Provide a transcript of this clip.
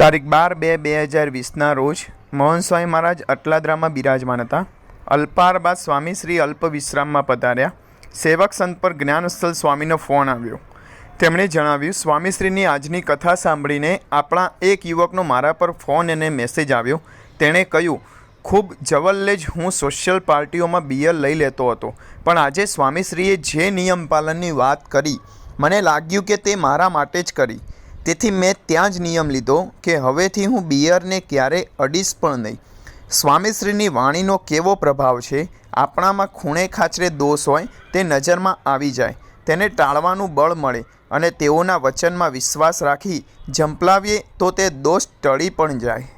તારીખ બાર બે બે હજાર વીસના રોજ મોહન સ્વામી મહારાજ અટલાદરામાં બિરાજમાન હતા. અલ્પાર બાદ સ્વામી શ્રી અલ્પ વિશ્રામમાં પધાર્યા. સેવક સંત પર જ્ઞાનસ્થલ સ્વામીનો ફોન આવ્યો. તેમણે જણાવ્યું સ્વામીશ્રીની આજની કથા સાંભળીને આપણા એક યુવકનો મારા પર ફોન અને મેસેજ આવ્યો. તેણે કહ્યું, ખૂબ જવલ્લે જ હું સોશિયલ પાર્ટીઓમાં બિયર લઈ લેતો હતો, પણ આજે સ્વામીશ્રીએ જે નિયમ પાલનની વાત કરી, મને લાગ્યું કે તે મારા માટે જ કરી. તેથી મેં ત્યાં જ નિયમ લીધો કે હવેથી હું બિયરને ક્યારે અડીશ પણ નહીં. સ્વામીશ્રીની વાણીનો કેવો પ્રભાવ છે? આપણામાં ખૂણે ખાચરે દોષ હોય, તે નજરમાં આવી જાય. તેને ટાળવાનું બળ મળે અને તેઓના વચનમાં વિશ્વાસ રાખી ઝંપલાવીએ તો તે દોષ ટળી પણ જાય.